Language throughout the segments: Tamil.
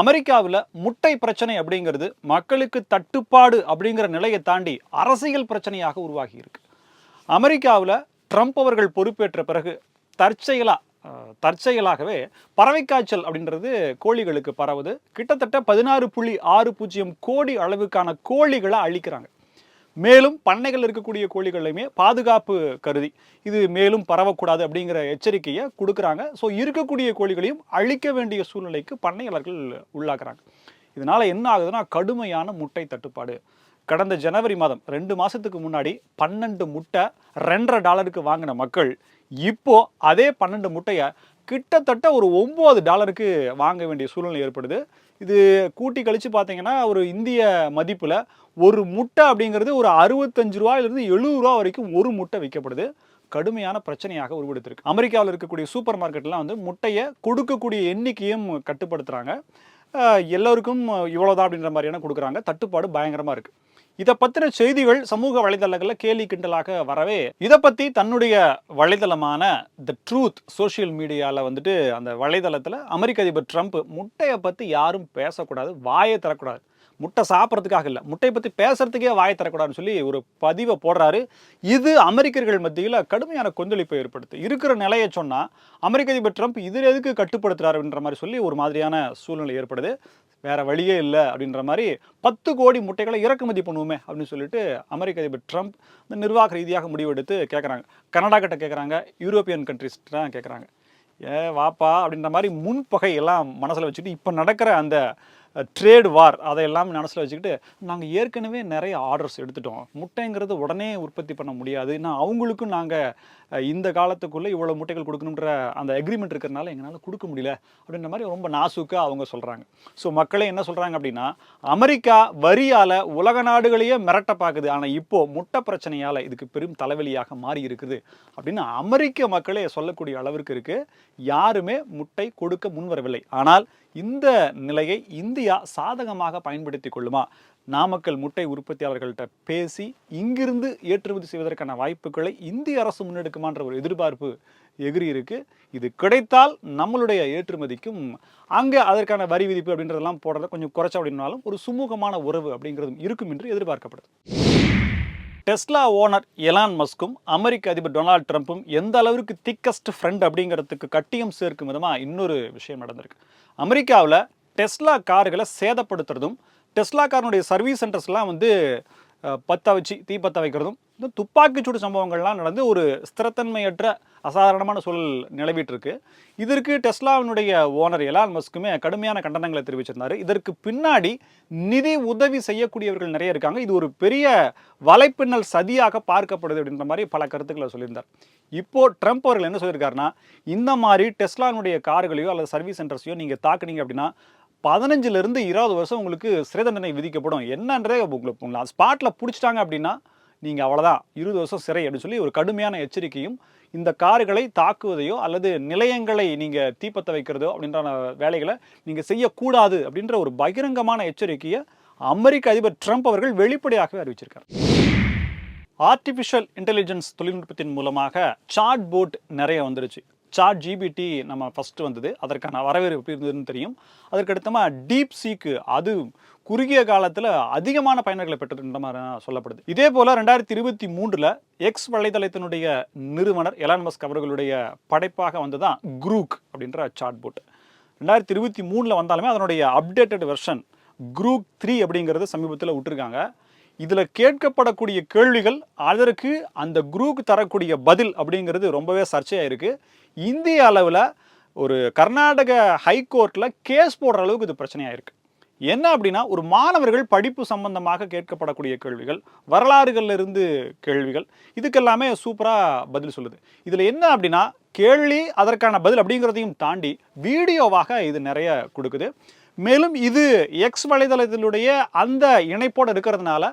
அமெரிக்காவில் முட்டை பிரச்சனை அப்படிங்கிறது மக்களுக்கு தட்டுப்பாடு அப்படிங்கிற நிலையை தாண்டி அரசியல் பிரச்சனையாக உருவாகி இருக்கு. அமெரிக்காவில் ட்ரம்ப் அவர்கள் பொறுப்பேற்ற பிறகு தற்செயலாக தற்செயலாகவே பறவை காய்ச்சல் அப்படின்றது கோழிகளுக்கு பரவுது. கிட்டத்தட்ட பதினாறு புள்ளி ஆறு பூஜ்ஜியம் கோடி அளவுக்கான கோழிகளை அழிக்கிறாங்க. மேலும் பண்ணைகள் இருக்கக்கூடிய கோழிகளையுமே பாதுகாப்பு கருதி இது மேலும் பரவக்கூடாது அப்படிங்கிற எச்சரிக்கையை கொடுக்குறாங்க. ஸோ இருக்கக்கூடிய கோழிகளையும் அழிக்க வேண்டிய சூழ்நிலைக்கு பண்ணையாளர்கள் உள்ளாக்குறாங்க. இதனால் என்ன ஆகுதுன்னா கடுமையான முட்டை தட்டுப்பாடு. கடந்த ஜனவரி மாதம் ரெண்டு மாதத்துக்கு முன்னாடி பன்னெண்டு முட்டை ரெண்டரை டாலருக்கு வாங்கின மக்கள் இப்போ அதே பன்னெண்டு முட்டையை கிட்டத்தட்ட ஒரு ஒம்பது டாலருக்கு வாங்க வேண்டிய சூழ்நிலை ஏற்படுது. இது கூட்டி கழித்து பார்த்தீங்கன்னா ஒரு இந்திய மதிப்பில் ஒரு முட்டை அப்படிங்கிறது ஒரு அறுபத்தஞ்சு ரூபாயிலிருந்து எழுபது ரூபா வரைக்கும் ஒரு முட்டை விற்கப்படுது. கடுமையான பிரச்சனையாக உருவெடுத்திருக்கு. அமெரிக்காவில் இருக்கக்கூடிய சூப்பர் மார்க்கெட்லாம் வந்து முட்டையை கொடுக்கக்கூடிய எண்ணிக்கையும் கட்டுப்படுத்துகிறாங்க எல்லோருக்கும் இவ்வளோதான் அப்படின்ற மாதிரியான கொடுக்குறாங்க. தட்டுப்பாடு பயங்கரமாக இருக்குது இதை பற்றின செய்திகள் சமூக வலைதளங்களில் கேலி கிண்டலாக வரவே இதை பற்றி தன்னுடைய வலைதளமான த ட்ரூத் சோஷியல் மீடியாவில் வந்துட்டு அந்த வலைதளத்தில் அமெரிக்க அதிபர் ட்ரம்ப் முட்டையை பற்றி யாரும் பேசக்கூடாது வாயை தரக்கூடாது முட்டை சாப்பிட்றதுக்காக இல்லை. முட்டையை பற்றி பேசுகிறதுக்கே வாயை தரக்கூடாதுன்னு சொல்லி ஒரு பதிவை போடுறாரு. இது அமெரிக்கர்கள் மத்தியில் கடுமையான கொந்தளிப்பை ஏற்படுத்து. இருக்கிற நிலையை சொன்னால் அமெரிக்க அதிபர் ட்ரம்ப் இதில் எதுக்கு கட்டுப்படுத்துறாருன்ற மாதிரி சொல்லி ஒரு மாதிரியான சூழ்நிலை ஏற்படுது. வேற வழியே இல்லை அப்படின்ற மாதிரி பத்து கோடி முட்டைகளை இறக்குமதி பண்ணுவோமே அப்படின்னு சொல்லிட்டு அமெரிக்க அதிபர் ட்ரம்ப் இந்த நிர்வாக ரீதியாக முடிவெடுத்து கேட்குறாங்க கனடா கிட்ட கேட்குறாங்க யூரோப்பியன் கண்ட்ரிஸ்ட்டு தான் கேட்குறாங்க ஏ வாப்பா அப்படின்ற மாதிரி முன்பகை எல்லாம் மனசில் வச்சுட்டு இப்போ நடக்கிற அந்த ட்ரேட் வார் அதையெல்லாம் மனசில் வச்சுக்கிட்டு நாங்கள் ஏற்கனவே நிறைய ஆர்டர்ஸ் எடுத்துட்டோம். முட்டைங்கிறது உடனே உற்பத்தி பண்ண முடியாது. நான் அவங்களுக்கும் நாங்கள் இந்த காலத்துக்குள்ளே இவ்வளோ முட்டைகள் கொடுக்கணுன்ற அந்த அக்ரிமெண்ட் இருக்கிறனால எங்களால் கொடுக்க முடியல. அப்படின்ற மாதிரி ரொம்ப நாசுக்காக அவங்க சொல்கிறாங்க ஸோ மக்களே என்ன சொல்கிறாங்க அப்படின்னா அமெரிக்கா வரியால் உலக நாடுகளையே மிரட்ட பார்க்குது ஆனால் இப்போது முட்டை பிரச்சனையால் இதுக்கு பெரும் தலைவலியாக மாறி இருக்குது. அப்படின்னு அமெரிக்க மக்களே சொல்லக்கூடிய அளவிற்கு இருக்குது யாருமே முட்டை கொடுக்க முன்வரவில்லை. ஆனால் இந்த நிலையை இந்தியா சாதகமாக பயன்படுத்தி கொள்ளுமா? நாமக்கல் முட்டை உற்பத்தியாளர்கள்ட்ட பேசி இங்கிருந்து ஏற்றுமதி செய்வதற்கான வாய்ப்புகளை இந்திய அரசு முன்னெடுக்குமான்ற ஒரு எதிர்பார்ப்பு எகிரி இருக்கு. இது கிடைத்தால் நம்மளுடைய ஏற்றுமதிக்கும் அங்கே அதற்கான வரி விதிப்பு அப்படின்றதெல்லாம் போடுறத கொஞ்சம் குறைச்சா அப்படின்னாலும் ஒரு சுமூகமான உறவு அப்படிங்கிறதும் இருக்கும் என்று எதிர்பார்க்கப்படுது. டெஸ்லா ஓனர் எலான் மஸ்கும் அமெரிக்க அதிபர் டொனால்ட் ட்ரம்ப்பும் எந்த அளவுக்கு திக்கஸ்ட் ஃப்ரெண்ட் அப்படிங்கிறதுக்கு கட்டியம் சேர்க்கும் விதமாக இன்னொரு விஷயம் நடந்திருக்கு. அமெரிக்காவில் டெஸ்லா கார்களை சேதப்படுத்துறதும் டெஸ்லா காரனுடைய சர்வீஸ் சென்டர்ஸ்லாம் வந்து பற்ற வச்சு தீ பற்ற வைக்கிறதும் இந்த துப்பாக்கிச்சூடு சம்பவங்கள்லாம் நடந்து ஒரு ஸ்திரத்தன்மையற்ற அசாதாரணமான சூழல் நிலவிட்டுருக்கு. இதற்கு டெஸ்லாவினுடைய ஓனர் எலான் மஸ்க்குமே கடுமையான கண்டனங்களை தெரிவிச்சிருந்தார். இதற்கு பின்னாடி நிதி உதவி செய்யக்கூடியவர்கள் நிறைய இருக்காங்க. இது ஒரு பெரிய வலைப்பின்னல் சதியாக பார்க்கப்படுது அப்படின்ற மாதிரி பல கருத்துக்களை சொல்லியிருந்தார். இப்போது ட்ரம்ப் அவர்கள் என்ன சொல்லியிருக்காருன்னா இந்த மாதிரி டெஸ்லானுடைய கார்களையோ அல்லது சர்வீஸ் சென்டர்ஸையோ நீங்கள் தாக்குனீங்க அப்படின்னா பதினஞ்சுலேருந்து இருபது வருஷம் உங்களுக்கு சிறை தண்டனை விதிக்கப்படும். என்னன்றே உங்களுக்கு ஸ்பாட்டில் பிடிச்சிட்டாங்க அப்படின்னா நீங்கள் அவ்வளோதான் இருபது வருஷம் சிறை அப்படின்னு சொல்லி ஒரு கடுமையான எச்சரிக்கையும் இந்த கார்களை தாக்குவதையோ அல்லது நிலையங்களை நீங்கள் தீப்பத்த வைக்கிறதோ அப்படின்ற வேலைகளை நீங்கள் செய்யக்கூடாது அப்படின்ற ஒரு பகிரங்கமான எச்சரிக்கையை அமெரிக்க அதிபர் ட்ரம்ப் அவர்கள் வெளிப்படையாகவே அறிவிச்சிருக்கார். ஆர்டிஃபிஷியல் இன்டெலிஜென்ஸ் தொழில்நுட்பத்தின் மூலமாக சாட் போட் நிறைய வந்துருச்சு. சாட் ஜிபிடி நம்ம ஃபஸ்ட்டு வந்தது. அதற்கான வரவேற்பு எப்படி இருந்ததுன்னு தெரியும். அதற்கடுத்தமாக டீப் சீக்கு அது குறுகிய காலத்தில் அதிகமான பயனர்களை பெற்றதுன்ற மாதிரி சொல்லப்படுது. இதே போல் ரெண்டாயிரத்தி இருபத்தி மூன்றில் எக்ஸ் வலைதளத்தினுடைய நிறுவனர் எலான் மஸ்க் அவர்களுடைய படைப்பாக வந்ததான் குரூக் அப்படின்ற சாட் போட் ரெண்டாயிரத்தி இருபத்தி மூணில் வந்தாலுமே அதனுடைய அப்டேட்டட் வெர்ஷன் குரூக் த்ரீ அப்படிங்கிறது சமீபத்தில் விட்டுருக்காங்க. இதில் கேட்கப்படக்கூடிய கேள்விகள் அதற்கு அந்த குரூக் தரக்கூடிய பதில் அப்படிங்கிறது ரொம்பவே சர்ச்சையாக இருக்குது இந்திய அளவில் ஒரு கர்நாடக ஹைகோர்ட்டில் கேஸ் போடுற அளவுக்கு இது பிரச்சனையாக இருக்குது என்ன அப்படின்னா ஒரு மாணவர்கள் படிப்பு சம்பந்தமாக கேட்கப்படக்கூடிய கேள்விகள் வரலாறுகளில் இருந்து கேள்விகள் இதுக்கெல்லாமே சூப்பராக பதில் சொல்லுது. இதில் என்ன அப்படின்னா கேள்வி அதற்கான பதில் அப்படிங்கிறதையும் தாண்டி வீடியோவாக இது நிறைய கொடுக்குது. மேலும் இது எக்ஸ் வலைதளத்தினுடைய அந்த இணைப்போடு இருக்கிறதுனால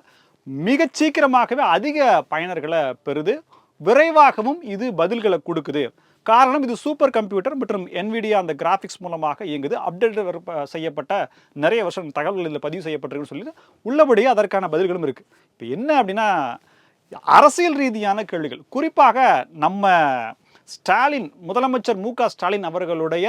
மிக சீக்கிரமாகவே அதிக பயனர்களை பெறுது. விரைவாகவும் இது பதில்களை கொடுக்குது. காரணம் இது சூப்பர் கம்ப்யூட்டர் மற்றும் என்விடியா அந்த கிராஃபிக்ஸ் மூலமாக இயங்குது. அப்டேட் செய்யப்பட்ட நிறைய வருஷம் தகவல்கள் இதில் பதிவு செய்யப்பட்டிருக்குன்னு சொல்லி உள்ளபடியே அதற்கான பதில்களும் இருக்குது இப்போ என்ன அப்படின்னா அரசியல் ரீதியான கேள்விகள். குறிப்பாக நம்ம ஸ்டாலின் முதலமைச்சர் மு ஸ்டாலின் அவர்களுடைய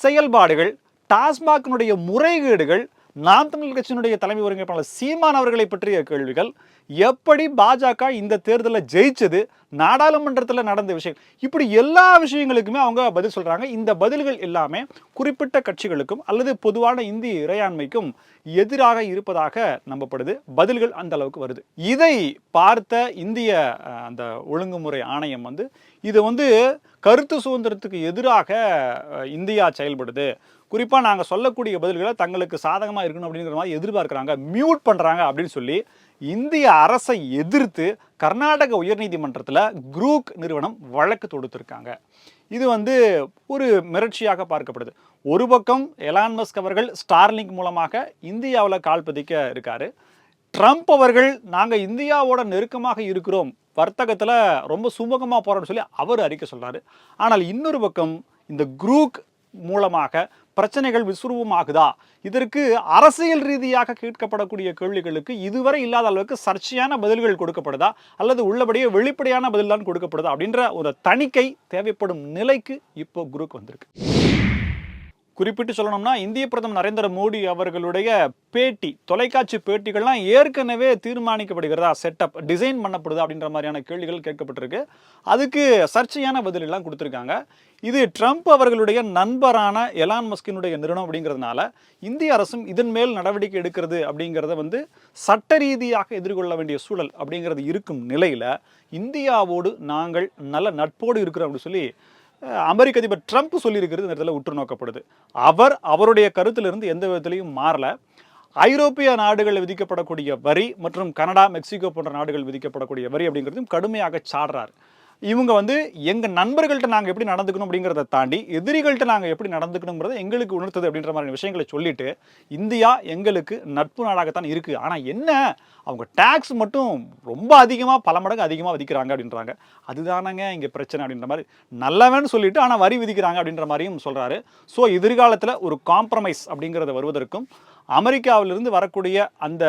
செயல்பாடுகள் டாஸ்மாகினுடைய முறைகேடுகள் நாம் தமிழ் கட்சியினுடைய தலைமை ஒருங்கிணைப்பாளர் சீமான் அவர்களை பற்றிய கேள்விகள். எப்படி பாஜக இந்த தேர்தலில் ஜெயிச்சது? நாடாளுமன்றத்தில் நடந்த விஷயம். இப்படி எல்லா விஷயங்களுக்குமே அவங்க பதில் சொல்கிறாங்க இந்த பதில்கள் எல்லாமே குறிப்பிட்ட கட்சிகளுக்கும் அல்லது பொதுவான இந்திய இறையாண்மைக்கும் எதிராக இருப்பதாக நம்பப்படுது. பதில்கள் அந்த அளவுக்கு வருது. இதை பார்த்த இந்திய அந்த ஒழுங்குமுறை ஆணையம் வந்து இது வந்து கருத்து சுதந்திரத்துக்கு எதிராக இந்தியா செயல்படுது. குறிப்பாக நாங்கள் சொல்லக்கூடிய பதில்களை தங்களுக்கு சாதகமாக இருக்கணும் அப்படிங்கிற மாதிரி எதிர்பார்க்குறாங்க. மியூட் பண்ணுறாங்க அப்படின்னு சொல்லி இந்திய அரசை எதிர்த்து கர்நாடக உயர்நீதிமன்றத்தில் குரூக் நிறுவனம் வழக்கு தொடுத்திருக்காங்க. இது வந்து ஒரு மிரட்சியாக பார்க்கப்படுது. ஒரு பக்கம் எலான் மஸ்க் அவர்கள் ஸ்டார்லிங்க் மூலமாக இந்தியாவில் கால் பதிக்க இருக்காரு. ட்ரம்ப் அவர்கள் நாங்கள் இந்தியாவோட நெருக்கமாக இருக்கிறோம். வர்த்தகத்தில் ரொம்ப சுமூகமாக போகிறோம்னு சொல்லி அவர் அறிக்கை சொல்கிறார் ஆனால் இன்னொரு பக்கம் இந்த குரூக் மூலமாக பிரச்சனைகள் விசுரூபமாகுதா இதற்கு அரசியல் ரீதியாக கேட்கப்படக்கூடிய கேள்விகளுக்கு இதுவரை இல்லாத அளவுக்கு சர்ச்சையான பதில்கள் கொடுக்கப்படுதா? அல்லது உள்ளபடியே வெளிப்படையான பதில் தான் கொடுக்கப்படுதா? அப்படின்ற ஒரு தணிக்கை தேவைப்படும் நிலைக்கு இப்போ குரூக் வந்திருக்கு. குறிப்பிட்டு சொல்லணும்னா இந்திய பிரதமர் நரேந்திர மோடி அவர்களுடைய பேட்டி தொலைக்காட்சி பேட்டிகள்லாம் ஏற்கனவே தீர்மானிக்கப்படுகிறதா? Setup design பண்ணப்படுதா? அப்படின்ற மாதிரியான கேள்விகள் கேட்கப்பட்டிருக்கு. அதுக்கு சர்ச்சையான பதிலெல்லாம் கொடுத்துருக்காங்க. இது ட்ரம்ப் அவர்களுடைய நண்பரான எலான் மஸ்கினுடைய நிறுவனம் அப்படிங்கிறதுனால இந்திய அரசும் இதன் மேல் நடவடிக்கை எடுக்கிறது அப்படிங்கிறத வந்து சட்ட ரீதியாக எதிர்கொள்ள வேண்டிய சூழல் அப்படிங்கிறது இருக்கும் நிலையில் இந்தியாவோடு நாங்கள் நல்ல நட்போடு இருக்கிறோம் அப்படின்னு சொல்லி அமெரிக்க அதிபர் ட்ரம்ப் சொல்லியிருக்கிறது இந்த இடத்துல உற்று நோக்கப்படுது. அவர் அவருடைய கருத்திலிருந்து எந்த விதத்திலையும் மாறல. ஐரோப்பிய நாடுகள் விதிக்கப்படக்கூடிய வரி மற்றும் கனடா மெக்சிகோ போன்ற நாடுகள் விதிக்கப்படக்கூடிய வரி அப்படிங்கிறதும் கடுமையாக சாடுறார். இவங்க வந்து எங்கள் நண்பர்கள்ட்ட நாங்கள் எப்படி நடந்துக்கணும் அப்படிங்கிறத தாண்டி எதிரிகள்ட்ட நாங்கள் எப்படி நடந்துக்கணுங்கிறத எங்களுக்கு உணர்த்தது அப்படின்ற மாதிரி விஷயங்களை சொல்லிட்டு இந்தியா எங்களுக்கு நட்பு நாடாகத்தான் இருக்குது ஆனால் என்ன? அவங்க டேக்ஸ் மட்டும் ரொம்ப அதிகமாக பல மடங்கு அதிகமாக விதிக்கிறாங்க அப்படின்றாங்க. அதுதானங்க இங்கே பிரச்சனை அப்படின்ற மாதிரி நல்லவன்னு சொல்லிட்டு ஆனால் வரி விதிக்கிறாங்க அப்படின்ற மாதிரியும் சொல்கிறாரு ஸோ எதிர்காலத்தில் ஒரு காம்ப்ரமைஸ் அப்படிங்கிறத வருவதற்கும் அமெரிக்காவிலிருந்து வரக்கூடிய அந்த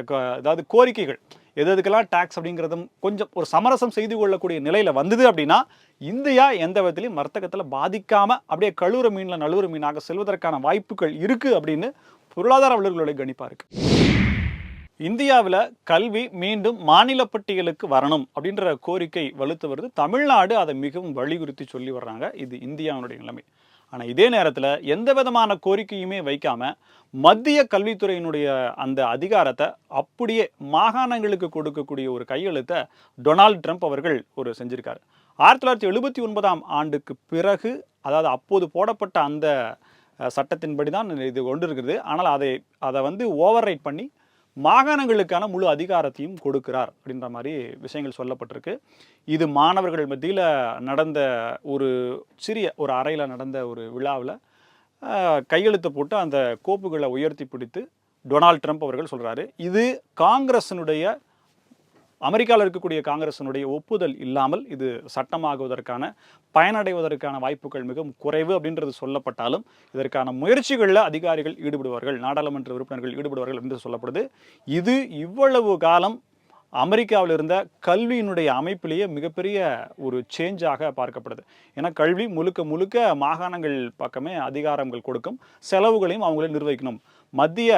க- அதாவது கோரிக்கைகள் எது எதுக்கெல்லாம் டேக்ஸ் அப்படிங்கிறதும் கொஞ்சம் ஒரு சமரசம் செய்து கொள்ளக்கூடிய நிலையில வந்தது அப்படின்னா இந்தியா எந்த விதத்திலையும் வர்த்தகத்துல பாதிக்காம அப்படியே கழுவுற மீன்ல நழுவுற மீனாக செல்வதற்கான வாய்ப்புகள் இருக்கு அப்படின்னு பொருளாதார வல்லுநர்களுடைய கணிப்பா இருக்கு. இந்தியாவில் கல்வி மீண்டும் மாநில பட்டியலுக்கு வரணும் அப்படின்ற கோரிக்கை வலுத்து வருது. தமிழ்நாடு அதை மிகவும் வலியுறுத்தி சொல்லி வர்றாங்க. இது இந்தியாவுடைய நிலைமை. ஆனால் இதே நேரத்தில் எந்த விதமான கோரிக்கையுமே வைக்காமல் மத்திய கல்வித்துறையினுடைய அந்த அதிகாரத்தை அப்படியே மாகாணங்களுக்கு கொடுக்கக்கூடிய ஒரு கையெழுத்தை டொனால்ட் ட்ரம்ப் அவர்கள் ஒரு செஞ்சுருக்கார். ஆயிரத்தி தொள்ளாயிரத்தி எழுபத்தி ஒன்பதாம் ஆண்டுக்கு பிறகு அதாவது அப்போது போடப்பட்ட அந்த சட்டத்தின்படி தான் இது கொண்டு இருக்கிறது ஆனால் அதை அதை வந்து ஓவர் ரைட் பண்ணி மாகாணங்களுக்கான முழு அதிகாரத்தையும் கொடுக்கிறார் அப்படின்ற மாதிரி விஷயங்கள் சொல்லப்பட்டிருக்கு. இது மாணவர்கள் மத்தியில் நடந்த ஒரு சிறிய ஒரு அறையில் நடந்த ஒரு விழாவில் கையெழுத்து போட்டு அந்த கோப்புகளை உயர்த்தி பிடித்து டொனால்ட் ட்ரம்ப் அவர்கள் சொல்கிறாரு இது காங்கிரஸினுடைய அமெரிக்காவில் இருக்கக்கூடிய காங்கிரசினுடைய ஒப்புதல் இல்லாமல் இது சட்டமாகுவதற்கான பயனடைவதற்கான வாய்ப்புகள் மிகவும் குறைவு அப்படின்றது சொல்லப்பட்டாலும் இதற்கான முயற்சிகளில் அதிகாரிகள் ஈடுபடுவார்கள் நாடாளுமன்ற உறுப்பினர்கள் ஈடுபடுவார்கள் என்று சொல்லப்படுது. இது இவ்வளவு காலம் அமெரிக்காவில் இருந்த கல்வியினுடைய அமைப்பிலேயே மிகப்பெரிய ஒரு சேஞ்சாக பார்க்கப்படுது. ஏன்னா கல்வி முழுக்க முழுக்க மாகாணங்கள் பக்கமே அதிகாரங்கள் கொடுக்கும் செலவுகளையும் அவங்களே நிர்வகிக்கணும். மத்திய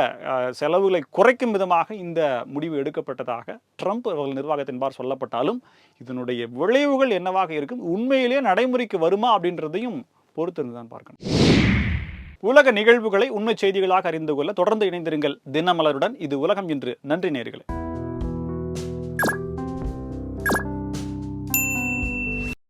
செலவுகளை குறைக்கும் விதமாக இந்த முடிவு எடுக்கப்பட்டதாக ட்ரம்ப் அவர்கள் நிர்வாகத்தின்பார் சொல்லப்பட்டாலும் இதனுடைய விளைவுகள் என்னவாக இருக்கும் உண்மையிலேயே நடைமுறைக்கு வருமா அப்படின்றதையும் பொறுத்திருந்து தான் பார்க்கணும். உலக நிகழ்வுகளை உண்மை செய்திகளாக அறிந்து கொள்ள தொடர்ந்து இணைந்திருங்கள். தினமலருடன் இது உலகம் என்று நன்றி நேர்களை